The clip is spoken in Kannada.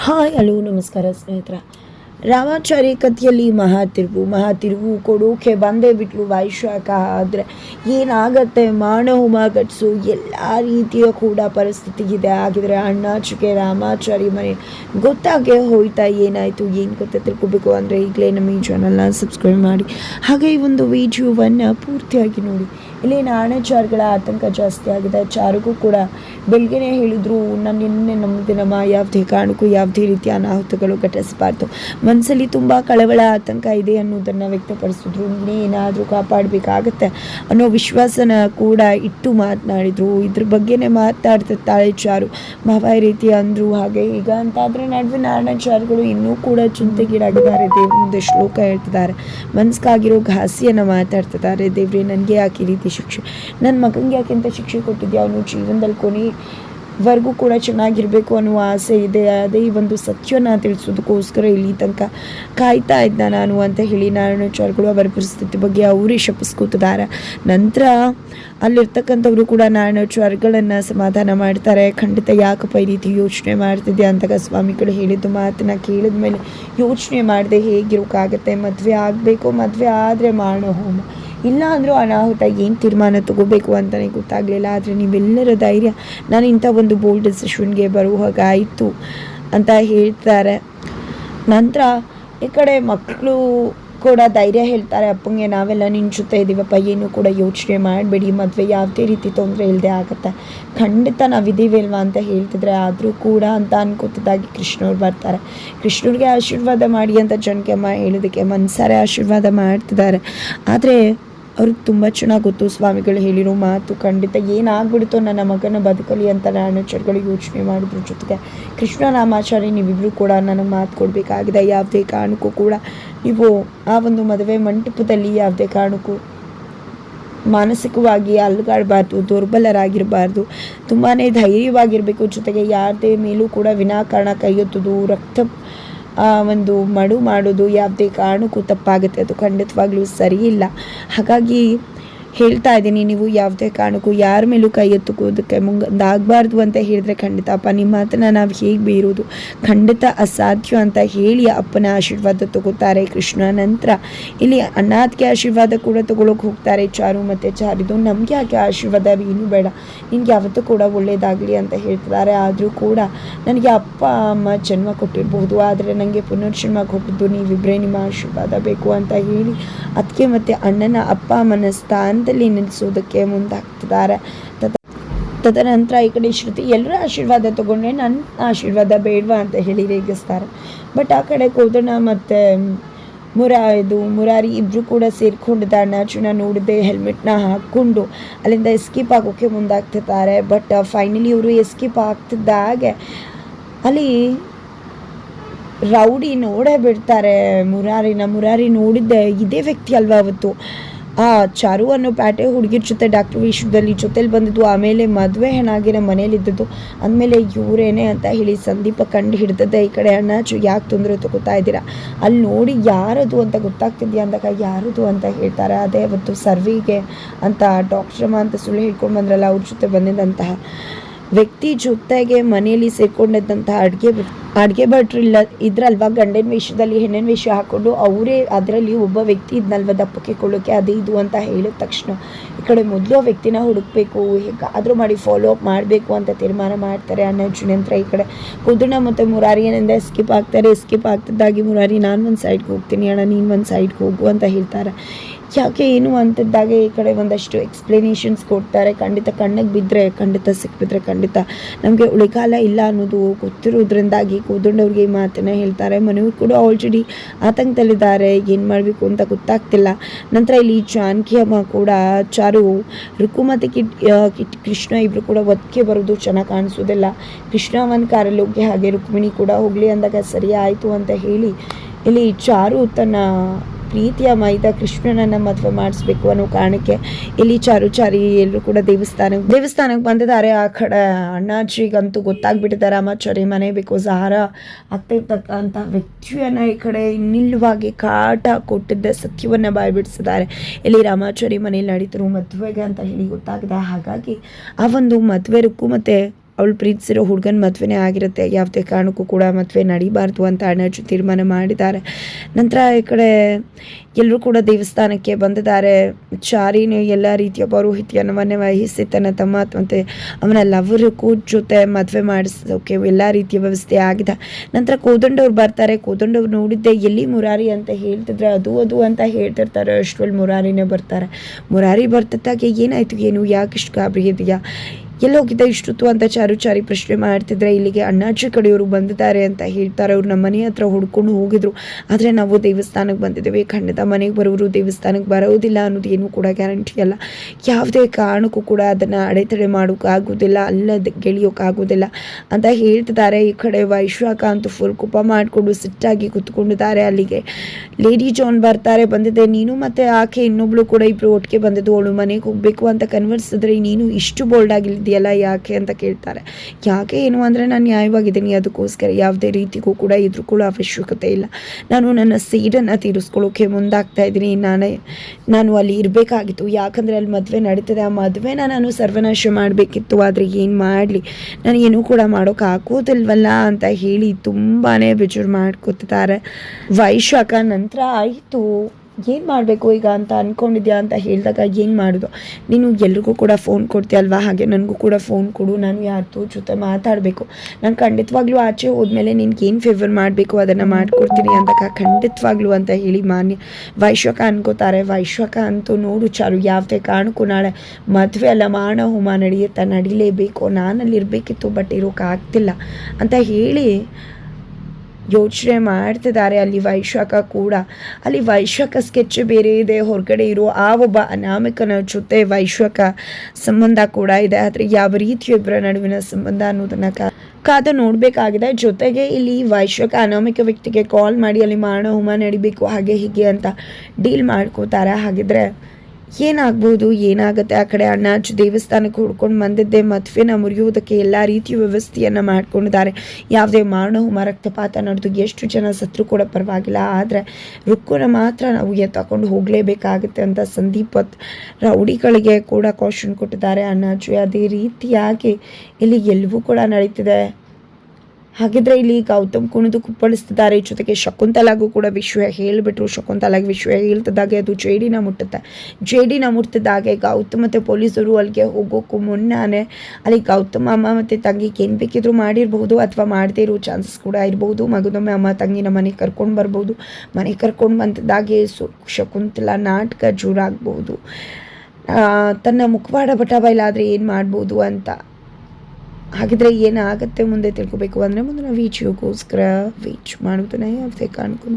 ಹಾಯ್, ಹಲೋ, ನಮಸ್ಕಾರ, ಸ್ನೇಹಿತರ. ರಾಮಾಚಾರಿ ಕಥೆಯಲ್ಲಿ ಮಹಾ ತಿರುವು ಮಹಾ ತಿರುವು ಕೊಡೋಕೆ ಬಂದೇ ಬಿಟ್ಲು ವೈಶಾಖ. ಆದರೆ ಏನಾಗತ್ತೆ? ಮಾನವಮ ಕಟ್ಸು ಎಲ್ಲ ರೀತಿಯ ಕೂಡ ಪರಿಸ್ಥಿತಿ ಇದೆ. ಆಗಿದ್ರೆ ಅಣ್ಣಾಚಿಕೆ ರಾಮಾಚಾರಿ ಮನೆ ಗೊತ್ತಾಗೆ ಹೋಯ್ತಾ ಏನಾಯಿತು? ಏನು ಗೊತ್ತ ತಿಳ್ಕೊಬೇಕು ಅಂದರೆ ಈಗಲೇ ನಮ್ಮ ಈ ಚಾನಲ್ನ ಸಬ್ಸ್ಕ್ರೈಬ್ ಮಾಡಿ. ಹಾಗೆ ಈ ಒಂದು ವಿಡಿಯೋವನ್ನು ಪೂರ್ತಿಯಾಗಿ ನೋಡಿ. ಇಲ್ಲಿ ನಾಣೆಚಾರ್ಗಳ ಆತಂಕ ಜಾಸ್ತಿ ಆಗಿದೆ. ಚಾರುಗೂ ಕೂಡ ಬೆಳಗ್ಗೆನೆ ಹೇಳಿದ್ರು, ನಾನು ನಿನ್ನೆ ನಮ್ಮ ಯಾವುದೇ ಕಾರಣಕ್ಕೂ ಯಾವುದೇ ರೀತಿಯ ಅನಾಹುತಗಳು ಘಟಿಸಬಾರ್ದು. ಮನಸ್ಸಲ್ಲಿ ತುಂಬ ಕಳವಳ ಆತಂಕ ಇದೆ ಅನ್ನೋದನ್ನು ವ್ಯಕ್ತಪಡಿಸಿದ್ರು. ಏನಾದರೂ ಕಾಪಾಡಬೇಕಾಗತ್ತೆ? ಅನ್ನೋ ವಿಶ್ವಾಸನ ಕೂಡ ಇಟ್ಟು ಮಾತನಾಡಿದ್ರು. ಇದ್ರ ಬಗ್ಗೆನೇ ಮಾತಾಡ್ತಿರ್ತಾಳೆ ಚಾರು. ಮಾವ ಈ ರೀತಿ ಅಂದರು ಹಾಗೆ. ಈಗ ಅಂತಾದರೆ ನಡುವೆ ನಾರಾಯಣಾಚಾರ್ಯಗಳು ಇನ್ನೂ ಕೂಡ ಚಿಂತೆಗೀಡಾಗಿದ್ದಾರೆ. ದೇವ್ರ ಮುಂದೆ ಶ್ಲೋಕ ಹೇಳ್ತಿದ್ದಾರೆ. ಮನ್ಸ್ಗಾಗಿರೋ ಘಾಸಿಯನ್ನು ಮಾತಾಡ್ತಿದ್ದಾರೆ. ದೇವ್ರಿ, ನನಗೆ ಯಾಕೆ ರೀತಿ ಶಿಕ್ಷೆ ನನ್ನ ಮಗನಿಗೆ ಯಾಕೆಂತ ಶಿಕ್ಷೆ ಕೊಟ್ಟಿದ್ದೆ ಅವನು ಜೀವನದಲ್ಲಿ ಕೊನೆವರೆಗೂ ಕೂಡ ಚೆನ್ನಾಗಿರಬೇಕು ಅನ್ನುವ ಆಸೆ ಇದೆ. ಅದೇ ಈ ಒಂದು ಸತ್ಯನ ತಿಳಿಸೋದಕ್ಕೋಸ್ಕರ ಇಲ್ಲಿ ತನಕ ಕಾಯ್ತಾ ಇದ್ದ ನಾನು ಅಂತ ಹೇಳಿ ನಾರಾಯಣಾಚಾರ್ಯಗಳು ಅವರ ಪರಿಸ್ಥಿತಿ ಬಗ್ಗೆ ಅವರೇ ಶಪಿಸ್ಕೋತಿದ್ದಾರೆ ನಂತರ ಅಲ್ಲಿರ್ತಕ್ಕಂಥವ್ರು ಕೂಡ ನಾರಾಯಣಾಚಾರ್ಯಗಳನ್ನು ಸಮಾಧಾನ ಮಾಡ್ತಾರೆ. ಖಂಡಿತ ಯಾಕಪ್ಪ ಈ ರೀತಿ ಯೋಚನೆ ಮಾಡ್ತಿದ್ದೆ ಅಂತ ಸ್ವಾಮಿಗಳು ಹೇಳಿದ್ದು ಮಾತನ್ನ ಕೇಳಿದ ಮೇಲೆ ಯೋಚನೆ ಮಾಡದೆ ಹೇಗಿರೋಕ್ಕಾಗತ್ತೆ? ಮದುವೆ ಆಗಬೇಕು? ಮದುವೆ ಆದರೆ ಮಾಡೋ ಹೋಮ. ಇಲ್ಲ ಅಂದರೂ ಅನಾಹುತ, ಏನು ತೀರ್ಮಾನ ತಗೋಬೇಕು ಅಂತಲೇ ಗೊತ್ತಾಗಲಿಲ್ಲ. ಆದರೆ ನೀವೆಲ್ಲರ ಧೈರ್ಯ, ನಾನು ಇಂಥ ಒಂದು ಬೋಲ್ಡ್ ಡಿಸಿಷನ್ಗೆ ಬರುವ ಹಾಗಾಯಿತು ಅಂತ ಹೇಳ್ತಾರೆ. ನಂತರ ಈ ಕಡೆ ಮಕ್ಕಳು ಕೂಡ ಧೈರ್ಯ ಹೇಳ್ತಾರೆ, ಅಪ್ಪಂಗೆ ನಾವೆಲ್ಲ ನಿನ್ನ ಜೊತೆ ಇದ್ದೀವಪ್ಪ ಏನು ಕೂಡ ಯೋಚನೆ ಮಾಡಬೇಡಿ, ಮದುವೆ ಯಾವುದೇ ರೀತಿ ತೊಂದರೆ ಇಲ್ಲದೆ ಆಗುತ್ತೆ. ಖಂಡಿತ ನಾವಿದ್ದೀವಿ ಅಲ್ವಾ? ಅಂತ ಹೇಳ್ತಿದ್ರೆ, ಆದರೂ ಕೂಡ ಅಂತ ಅನ್ಕೋತಿದ್ದಾಗಿ ಕೃಷ್ಣವ್ರು ಬರ್ತಾರೆ. ಕೃಷ್ಣವ್ರಿಗೆ ಆಶೀರ್ವಾದ ಮಾಡಿ ಅಂತ ಜನಕ್ಕೆ ಅಮ್ಮ ಹೇಳೋದಕ್ಕೆ ಮನ್ಸಾರೆ ಆಶೀರ್ವಾದ ಮಾಡ್ತಿದ್ದಾರೆ. ಆದರೆ ಅವ್ರಿಗೆ ತುಂಬ ಚೆನ್ನಾಗಿ ಗೊತ್ತು. ಸ್ವಾಮಿಗಳು ಹೇಳಿರೋ ಮಾತು ಖಂಡಿತ ಏನಾಗ್ಬಿಡ್ತೋ ನನ್ನ ಮಗನ ಬದುಕಲಿ ಅಂತ ನಾರಾಯಣಾಚಾರ್ಯಗಳು ಯೋಚನೆ ಮಾಡಿದ್ರ ಜೊತೆಗೆ. ಕೃಷ್ಣ ರಾಮಾಚಾರ್ಯ ನೀವಿಬ್ಬರು ಕೂಡ ನನಗೆ ಮಾತು ಕೊಡಬೇಕಾಗಿದೆ. ಯಾವುದೇ ಕಾರಣಕ್ಕೂ ಕೂಡ ನೀವು ಆ ಒಂದು ಮದುವೆ ಮಂಟಪದಲ್ಲಿ ಯಾವುದೇ ಕಾರಣಕ್ಕೂ ಮಾನಸಿಕವಾಗಿ ಅಲ್ಗಾಡಬಾರ್ದು, ದುರ್ಬಲರಾಗಿರಬಾರ್ದು ತುಂಬಾ ಧೈರ್ಯವಾಗಿರಬೇಕು. ಜೊತೆಗೆ ಯಾರದೇ ಮೇಲೂ ಕೂಡ ವಿನಾಕಾರಣ ಕೈಯೊತ್ತದು, ರಕ್ತ ಒಂದು ಮಡು ಮಾಡೋದು ಯಾವುದೇ ಕಾರಣಕ್ಕೂ ತಪ್ಪಾಗುತ್ತೆ. ಅದು ಖಂಡಿತವಾಗ್ಲೂ ಸರಿ ಇಲ್ಲ ಹಾಗಾಗಿ ಹೇಳ್ತಾ ಇದ್ದೀನಿ, ನೀವು ಯಾವುದೇ ಕಾರಣಕ್ಕೂ ಯಾರ ಮೇಲೂ ಕೈ ಎತ್ತುಕೋದಕ್ಕೆ ಮುಂದಾಗಬಾರ್ದು ಅಂತ ಹೇಳಿದ್ರೆ ಖಂಡಿತ ಅಪ್ಪ, ನಿಮ್ಮ ಮಾತನ್ನ ನಾವು ಹೇಗೆ ಬೀರೋದು? ಖಂಡಿತ ಅಸಾಧ್ಯ ಅಂತ ಹೇಳಿ ಅಪ್ಪನ ಆಶೀರ್ವಾದ ತಗೋತಾರೆ ಕೃಷ್ಣ. ನಂತರ ಇಲ್ಲಿ ಅನಾಥ್ಗೆ ಆಶೀರ್ವಾದ ಕೂಡ ತಗೊಳಕ್ಕೆ ಹೋಗ್ತಾರೆ ಚಾರು ಮತ್ತು ಚಾರಿದು. ನಮಗೆ ಯಾಕೆ ಆಶೀರ್ವಾದ ಏನು ಬೇಡ. ನಿನಗೆ ಯಾವತ್ತೂ ಕೂಡ ಒಳ್ಳೆಯದಾಗಲಿ ಅಂತ ಹೇಳ್ತಿದ್ದಾರೆ. ಆದರೂ ಕೂಡ ನನಗೆ ಅಪ್ಪ, ಅಮ್ಮ ಜನ್ಮ ಕೊಟ್ಟಿರ್ಬೋದು ಆದರೆ ನನಗೆ ಪುನರ್ಜನ್ಮ ಕೊಟ್ಟಿದ್ದು ನೀವಿಬ್ಬರೇ ನಿಮ್ಮ ಆಶೀರ್ವಾದ ಬೇಕು ಅಂತ ಹೇಳಿ ಅದಕ್ಕೆ ಮತ್ತು ಅಣ್ಣನ ಅಪ್ಪ ಅಮ್ಮನ ಸ್ಥಾನದಲ್ಲಿ ನಿಲ್ಲಿಸುವುದಕ್ಕೆ ಮುಂದಾಗ್ತಿದ್ದಾರೆ. ತದ ತದನಂತರ ಈ ಕಡೆ ಶ್ರುತಿ, ಎಲ್ಲರೂ ಆಶೀರ್ವಾದ ತಗೊಂಡ್ರೆ ನನ್ನ ಆಶೀರ್ವಾದ ಬೇಡವಾ? ಅಂತ ಹೇಳಿ ರೇಗಿಸ್ತಾರೆ. ಬಟ್ ಆ ಕಡೆ ಕೋದಣ್ಣ ಮತ್ತು ಮುರ, ಇದು ಮುರಾರಿ ಇಬ್ಬರು ಕೂಡ ಸೇರ್ಕೊಂಡಿದ್ದ ಅಣ್ಣಾಚುನ ನೋಡಿದೆ ಹೆಲ್ಮೆಟ್ನ ಹಾಕ್ಕೊಂಡು ಅಲ್ಲಿಂದ ಎಸ್ಕೇಪ್ ಆಗೋಕ್ಕೆ ಮುಂದಾಗ್ತಿದ್ದಾರೆ. ಬಟ್ ಫೈನಲಿ ಇವರು ಎಸ್ಕೇಪ್ ಆಗ್ತಿದ್ದಾಗೆ ಅಲ್ಲಿ ರೌಡಿ ನೋಡೇ ಬಿಡ್ತಾರೆ ಮುರಾರಿನ. ಮುರಾರಿ ನೋಡಿದ್ದೆ ಇದೇ ವ್ಯಕ್ತಿ ಅಲ್ವಾ ಅವತ್ತು? ಆ ಚಾರು ಅನ್ನೋ ಪ್ಯಾಟೆ ಹುಡುಗಿರ ಜೊತೆ ಡಾಕ್ಟರ್ ವಿಶ್ವದಲ್ಲಿ ಜೊತೆಲಿ ಬಂದಿದ್ದು, ಆಮೇಲೆ ಮದುವೆ ಹೆಣಾಗಿನ ಮನೇಲಿ ಇದ್ದದ್ದು ಅಂದಮೇಲೆ ಇವರೇನೆ ಅಂತ ಹೇಳಿ ಸಂದೀಪ ಕಂಡು ಹಿಡ್ದದ್ದೆ, ಈ ಕಡೆ ಅಣ್ಣಾಚು ಯಾಕೆ ತೊಂದರೆ ತಗೋತಾ ಇದ್ದೀರಾ? ಅಲ್ಲಿ ನೋಡಿ ಯಾರದು ಅಂತ ಗೊತ್ತಾಗ್ತಿದ್ಯಾ ಅಂದಾಗ, ಯಾರದು ಅಂತ ಹೇಳ್ತಾರೆ. ಅದೇ ಅವತ್ತು ಸರ್ವಿಗೆ ಅಂತ ಡಾಕ್ಟ್ರಮ್ಮ ಅಂತ ಸುಳ್ಳು ಹೇಳ್ಕೊಂಡು ಬಂದ್ರಲ್ಲ, ಅವ್ರ ಜೊತೆ ಬಂದಿದ್ದಂತಹ ವ್ಯಕ್ತಿ ಜೊತೆಗೆ ಮನೆಯಲ್ಲಿ ಸೇರ್ಕೊಂಡಿದ್ದಂತಹ ಅಡುಗೆ ಅಡುಗೆ ಭಟ್ರು ಇಲ್ಲ, ಇದ್ರಲ್ವಾ? ಗಂಡನ ವಿಷಯದಲ್ಲಿ ಹೆಣ್ಣಿನ ವಿಷಯ ಹಾಕೊಂಡು ಅವರೇ ಅದರಲ್ಲಿ ಒಬ್ಬ ವ್ಯಕ್ತಿ ಇದ್ನಲ್ವ ದಪ್ಪಕ್ಕೆ ಕೊಳ್ಳೋಕೆ? ಅದೇ ಇದು ಅಂತ ಹೇಳಿದ ತಕ್ಷಣ ಈ ಕಡೆ ಮೊದಲು ಆ ವ್ಯಕ್ತಿನ ಹುಡುಕ್ಬೇಕು ಆದರೂ ಮಾಡಿ ಫಾಲೋ ಅಪ್ ಮಾಡಬೇಕು ಅಂತ ತೀರ್ಮಾನ ಮಾಡ್ತಾರೆ ಅನ್ನೋ ನಂತರ ಈ ಕಡೆ. ಕುದುರ್ಣ ಮತ್ತು ಮುರಾರಿ ಏನಿಂದ ಸ್ಕಿಪ್ ಆಗ್ತಾರೆ. ಸ್ಕಿಪ್ ಆಗ್ತಿದ್ದಾಗಿ ಮುರಾರಿ, ನಾನು ಒಂದು ಸೈಡ್ಗೆ ಹೋಗ್ತೀನಿ ಅಣ್ಣ, ನೀನು ಒಂದು ಸೈಡ್ಗೆ ಹೋಗು ಅಂತ ಹೇಳ್ತಾರೆ. ಯಾಕೆ ಏನು ಅಂತಿದ್ದಾಗೆ ಈ ಕಡೆ ಒಂದಷ್ಟು ಎಕ್ಸ್ಪ್ಲನೇಷನ್ಸ್ ಕೊಡ್ತಾರೆ. ಖಂಡಿತ ಕಣ್ಣಿಗೆ ಬಿದ್ದರೆ ಖಂಡಿತ ಸಿಕ್ಬಿದ್ರೆ ಖಂಡಿತ ನಮಗೆ ಉಳಿಗಾಲ ಇಲ್ಲ ಅನ್ನೋದು ಗೊತ್ತಿರೋದ್ರಿಂದಾಗಿ ಕೂದಂಡವ್ರಿಗೆ ಈ ಮಾತನ್ನ ಹೇಳ್ತಾರೆ. ಮನೆಯವ್ರು ಕೂಡ ಆಲ್ರೆಡಿ ಆತಂಕದಲ್ಲಿದ್ದಾರೆ. ಏನು ಮಾಡಬೇಕು ಅಂತ ಗೊತ್ತಾಗ್ತಿಲ್ಲ. ನಂತರ ಇಲ್ಲಿ ಜಾನಕಿ ಅಮ್ಮ ಕೂಡ, ಚಾರು ರುಕು ಮತ್ತು ಕಿಟ್ ಕಿಟ್, ಕೃಷ್ಣ ಇಬ್ಬರು ಕೂಡ ಒತ್ತಿಗೆ ಬರೋದು ಚೆನ್ನಾಗಿ ಕಾಣಿಸೋದಿಲ್ಲ. ಕೃಷ್ಣ ಒಂದು ಕಾರಲ್ಲಿ ಹೋಗಿ ಹಾಗೆ ರುಕ್ಮಿಣಿ ಕೂಡ ಹೋಗಲಿ ಅಂದಾಗ ಸರಿ ಆಯಿತು ಅಂತ ಹೇಳಿ ಇಲ್ಲಿ ಚಾರು ತನ್ನ ಪ್ರೀತಿಯ ಮೈದ ಕೃಷ್ಣನನ್ನ ಮದುವೆ ಮಾಡಿಸ್ಬೇಕು ಅನ್ನೋ ಕಾರಣಕ್ಕೆ ಇಲ್ಲಿ ಚಾರುಚಾರಿ ಎಲ್ಲರೂ ಕೂಡ ದೇವಸ್ಥಾನಕ್ಕೆ ದೇವಸ್ಥಾನಕ್ಕೆ ಬಂದಿದ್ದಾರೆ. ಆ ಕಡೆ ಅಣ್ಣಾಜಿಗಂತೂ ಗೊತ್ತಾಗ್ಬಿಟ್ಟಿದ್ದಾರೆ ರಾಮಾಚಾರಿ ಮನೆ ಬಿಕಾಸ್ ಆಹಾರ ಆಗ್ತಿರ್ತಕ್ಕಂಥ ವ್ಯಕ್ತಿಯನ್ನ ಈ ಕಡೆ ನಿಲ್ಲುವಾಗಿ ಕಾಟ ಕೊಟ್ಟಿದ್ದ ಸತ್ಯವನ್ನ ಬಾಯ್ಬಿಡಿಸಿದ್ದಾರೆ ಇಲ್ಲಿ ರಾಮಾಚಾರಿ ಮನೆಯಲ್ಲಿ ನಡೀತರು ಮದುವೆಗೆ ಅಂತ ಹೇಳಿ ಗೊತ್ತಾಗಿದೆ. ಹಾಗಾಗಿ ಆ ಒಂದು ಮದುವೆ ರುಕ್ಕು ಮತ್ತು ಅವಳು ಪ್ರೀತಿಸಿರೋ ಹುಡುಗನ ಮದುವೆನೇ ಆಗಿರುತ್ತೆ. ಯಾವುದೇ ಕಾರಣಕ್ಕೂ ಕೂಡ ಮದುವೆ ನಡಿಬಾರ್ದು ಅಂತ ಅಣ್ಣಾಜು ತೀರ್ಮಾನ ಮಾಡಿದ್ದಾರೆ. ನಂತರ ಈ ಕಡೆ ಎಲ್ಲರೂ ಕೂಡ ದೇವಸ್ಥಾನಕ್ಕೆ ಬಂದಿದ್ದಾರೆ. ಚಾರಿನೇ ಎಲ್ಲ ರೀತಿಯ ಪೌರೋಹಿತ್ಯನವನ್ನೇ ವಹಿಸಿ ತನ್ನ ತಮ್ಮ ಮತ್ತು ಅವನ ಲವರಿಗೂ ಜೊತೆ ಮದುವೆ ಮಾಡಿಸೋಕೆ ಎಲ್ಲ ರೀತಿಯ ವ್ಯವಸ್ಥೆ ಆಗಿದೆ. ನಂತರ ಕೋದಂಡವ್ರು ಬರ್ತಾರೆ. ಕೋದಂಡವ್ರು ನೋಡಿದ್ದೆ, ಎಲ್ಲಿ ಮುರಾರಿ ಅಂತ ಹೇಳ್ತಿದ್ರೆ ಅದು ಅದು ಅಂತ ಹೇಳ್ತಿರ್ತಾರೆ. ಅಷ್ಟರಲ್ಲಿ ಮುರಾರಿನೇ ಬರ್ತಾರೆ. ಮುರಾರಿ ಬರ್ತಿದ್ದಾಗೆ ಏನಾಯಿತು, ಏನು? ಯಾಕೆ ಇಷ್ಟು ಗಾಬರಿ ಇದೆಯಾ? ಎಲ್ಲೋಗಿದ್ದ ಇಷ್ಟೊತ್ತು ಅಂತ ಚಾರು ಚಾರಿ ಪ್ರಶ್ನೆ ಮಾಡ್ತಿದ್ರೆ ಇಲ್ಲಿಗೆ ಅಣ್ಣಾಜಿ ಕಡೆಯವರು ಬಂದಿದ್ದಾರೆ ಅಂತ ಹೇಳ್ತಾರೆ. ಅವ್ರು ನಮ್ಮ ಮನೆ ಹತ್ರ ಹುಡ್ಕೊಂಡು ಹೋಗಿದ್ರು. ಆದರೆ ನಾವು ದೇವಸ್ಥಾನಕ್ಕೆ ಬಂದಿದ್ದೇವೆ. ಖಂಡಿತ ಮನೆಗೆ ಬರೋರು ದೇವಸ್ಥಾನಕ್ಕೆ ಬರೋದಿಲ್ಲ ಅನ್ನೋದು ಏನು ಕೂಡ ಗ್ಯಾರಂಟಿ ಅಲ್ಲ. ಯಾವುದೇ ಕಾರಣಕ್ಕೂ ಕೂಡ ಅದನ್ನು ಅಡೆತಡೆ ಮಾಡೋಕ್ಕಾಗೋದಿಲ್ಲ ಅಲ್ಲದ ಗೆಳೆಯೋಕ್ಕಾಗೋದಿಲ್ಲ ಅಂತ ಹೇಳ್ತಿದ್ದಾರೆ. ಈ ಕಡೆ ವೈಶ್ವಾಕ ಅಂತೂ ಫುಲ್ ಕುಪ ಮಾಡಿಕೊಂಡು ಸಿಟ್ಟಾಗಿ ಕೂತ್ಕೊಂಡಿದ್ದಾರೆ. ಅಲ್ಲಿಗೆ ಲೇಡಿ ಜಾನ್ ಬರ್ತಾರೆ ಬಂದಿದ್ದೆ ನೀನು ಮತ್ತು ಆಕೆ ಇನ್ನೊಬ್ಳು ಕೂಡ ಇಬ್ಬರು ಒಟ್ಟಿಗೆ ಬಂದಿದ್ದು. ಅವಳು ಮನೆಗೆ ಹೋಗಬೇಕು ಅಂತ ಕನ್ವರ್ಸಿದ್ರೆ ನೀನು ಇಷ್ಟು ಬೋಲ್ಡ್ ಆಗಿದೆಯಲ್ಲ ಯಾಕೆ ಅಂತ ಕೇಳ್ತಾರೆ. ಯಾಕೆ ಏನು ಅಂದರೆ ನಾನು ನ್ಯಾಯವಾಗಿದ್ದೀನಿ, ಅದಕ್ಕೋಸ್ಕರ ಯಾವುದೇ ರೀತಿಗೂ ಕೂಡ ಎದುರುಕೊಳ್ಳೋ ಅವಶ್ಯಕತೆ ಇಲ್ಲ. ನಾನು ನನ್ನ ಸೀಡನ್ನು ತೀರಿಸ್ಕೊಳ್ಳೋಕೆ ಮುಂದಾಗ್ತಾ ಇದ್ದೀನಿ. ನಾನೇ, ನಾನು ಅಲ್ಲಿ ಇರಬೇಕಾಗಿತ್ತು. ಯಾಕಂದರೆ ಅಲ್ಲಿ ಮದುವೆ ನಡೀತದೆ. ಆ ಮದುವೆನ ನಾನು ಸರ್ವನಾಶ ಮಾಡಬೇಕಿತ್ತು. ಆದರೆ ಏನು ಮಾಡಲಿ? ನಾನು ಏನೂ ಕೂಡ ಮಾಡೋಕೆ ಆಗೋದಿಲ್ವಲ್ಲ ಅಂತ ಹೇಳಿ ತುಂಬಾ ಬೇಜಾರು ಮಾಡ್ಕೋತಿದ್ದಾರೆ. ವೈಶಾಖ ನಂತರ ಆಯಿತು. ಏನು ಮಾಡಬೇಕು ಈಗ ಅಂತ ಅಂದ್ಕೊಂಡಿದ್ಯಾ ಅಂತ ಹೇಳಿದಾಗ ಏನು ಮಾಡೋದು? ನೀನು ಎಲ್ರಿಗೂ ಕೂಡ ಫೋನ್ ಕೊಡ್ತೀಯಲ್ವಾ ಹಾಗೆ ನನಗೂ ಕೂಡ ಫೋನ್ ಕೊಡು. ನಾನು ಯಾರ್ದು ಜೊತೆ ಮಾತಾಡಬೇಕು. ನಾನು ಖಂಡಿತವಾಗ್ಲೂ ಆಚೆ ಹೋದ್ಮೇಲೆ ನಿನ್ಗೆ ಏನು ಫೇವರ್ ಮಾಡಬೇಕು ಅದನ್ನು ಮಾಡಿಕೊಡ್ತೀನಿ ಅಂತ ಖಂಡಿತವಾಗ್ಲೂ ಅಂತ ಹೇಳಿ ಮಾನ್ಯ ವೈಶ್ವಕ ಅನ್ಕೋತಾರೆ. ವೈಶ್ವಕ ಅಂತೂ ನೋಡು ಚಾರು ಯಾವುದೇ ಕಾರಣಕ್ಕೂ ನಾಳೆ ಮದುವೆ ಅಲ್ಲ ಮಾಣ ಹೋಮ ನಡೆಯುತ್ತಾ, ನಡಿಲೇಬೇಕು. ನಾನಲ್ಲಿ ಇರಬೇಕಿತ್ತು ಬಟ್ ಇರೋಕ್ಕಾಗ್ತಿಲ್ಲ ಅಂತ ಹೇಳಿ ಯೋಚನೆ ಮಾಡ್ತಿದ್ದಾರೆ. ಅಲ್ಲಿ ವೈಶಾಖ ಕೂಡ. ಅಲ್ಲಿ ವೈಶಾಖ ಸ್ಕೆಚ್ ಬೇರೆ ಇದೆ, ಹೊರಗಡೆ ಇರೋ ಆ ಒಬ್ಬ ಅನಾಮಿಕನ ಜೊತೆ ವೈಶಾಖ ಸಂಬಂಧ ಕೂಡ ಇದೆ. ಆದರೆ ಯಾವ ರೀತಿ ಇಬ್ಬರ ನಡುವಿನ ಸಂಬಂಧ ಅನ್ನೋದನ್ನ ಕಾದ ನೋಡಬೇಕಾಗಿದೆ. ಜೊತೆಗೆ ಇಲ್ಲಿ ವೈಶ್ವಿಕ ಅನಾಮಿಕ ವ್ಯಕ್ತಿಗೆ ಕಾಲ್ ಮಾಡಿ, ಅಲ್ಲಿ ಮಾರಣ ಹೋಮ ನಡಿಬೇಕು, ಹಾಗೆ ಹೀಗೆ ಅಂತ ಡೀಲ್ ಮಾಡ್ಕೋತಾರೆ. ಹಾಗಿದ್ರೆ ಏನಾಗ್ಬೋದು, ಏನಾಗುತ್ತೆ? ಆ ಕಡೆ ಅಣ್ಣಾಜು ದೇವಸ್ಥಾನಕ್ಕೆ ಹುಡ್ಕೊಂಡು ಬಂದಿದ್ದೆ, ಮದುವೆನ ಮುರಿಯೋದಕ್ಕೆ ಎಲ್ಲ ರೀತಿಯ ವ್ಯವಸ್ಥೆಯನ್ನು ಮಾಡ್ಕೊಂಡಿದ್ದಾರೆ. ಯಾವುದೇ ಮಾರಣ ಹೋಮ, ರಕ್ತಪಾತ ನಡೆದು ಎಷ್ಟು ಜನ ಸತ್ರು ಕೂಡ ಪರವಾಗಿಲ್ಲ. ಆದರೆ ರುಕ್ಕುನ ಮಾತ್ರ ನಾವು ಎತ್ತಾಕೊಂಡು ಹೋಗಲೇಬೇಕಾಗುತ್ತೆ ಅಂತ ಸಂದೀಪ್ ರೌಡಿಗಳಿಗೆ ಕೂಡ ಕಾಶನ್ ಕೊಟ್ಟಿದ್ದಾರೆ. ಅಣ್ಣಾಜು ಅದೇ ರೀತಿಯಾಗಿ ಇಲ್ಲಿ ಎಲ್ಲವೂ ಕೂಡ ನಡೀತಿದೆ. ಹಾಗಿದ್ರೆ ಇಲ್ಲಿ ಗೌತಮ್ ಕುಣಿದು ಕುಪ್ಪಳಿಸ್ತಿದ್ದಾರೆ. ಜೊತೆಗೆ ಶಕುಂತಲಾಗೂ ಕೂಡ ವಿಷಯ ಹೇಳಿಬಿಟ್ರು. ಶಕುಂತಲಾಗಿ ವಿಶ್ವ ಹೇಳ್ತಿದ್ದಾಗೆ ಅದು ಜೇಡಿನ ಮುಟ್ಟುತ್ತೆ. ಜೇಡಿನ ಮುಟ್ತಿದ್ದಾಗೆ ಗೌತಮ್ ಮತ್ತು ಪೊಲೀಸರು ಅಲ್ಲಿಗೆ ಹೋಗೋಕ್ಕೂ ಮುನ್ನಾನೆ ಅಲ್ಲಿ ಗೌತಮ್ ಅಮ್ಮ ಮತ್ತು ತಂಗಿಗೆ ಏನು ಬೇಕಿದ್ರು ಮಾಡಿರ್ಬೋದು ಅಥವಾ ಮಾಡದೇ ಇರೋ ಚಾನ್ಸಸ್ ಕೂಡ ಇರ್ಬೋದು ಮಗದೊಮ್ಮೆ ಅಮ್ಮ ತಂಗಿನ ಮನೆಗೆ ಕರ್ಕೊಂಡು ಬರ್ಬೋದು ಮನೆಗೆ ಕರ್ಕೊಂಡು ಬಂದಿದ್ದಾಗೆ ಸು ಶಕುಂತಲಾ ನಾಟಕ ಜೋರಾಗ್ಬೋದು ತನ್ನ ಮುಖವಾಡ ಬಟಾಬೈಲಾದರೆ ಏನು ಮಾಡ್ಬೋದು ಅಂತ. ಹಾಗಿದ್ರೆ ಏನಾಗುತ್ತೆ ಮುಂದೆ ತಿಳ್ಕೊಬೇಕು ಅಂದರೆ ಮುಂದಿನ ವೀಡಿಯೋಗೋಸ್ಕರ ವೀಚ್ ಮಾಡೋದನ್ನ ಯಾವುದೇ ಕಾರಣಕ್ಕೂ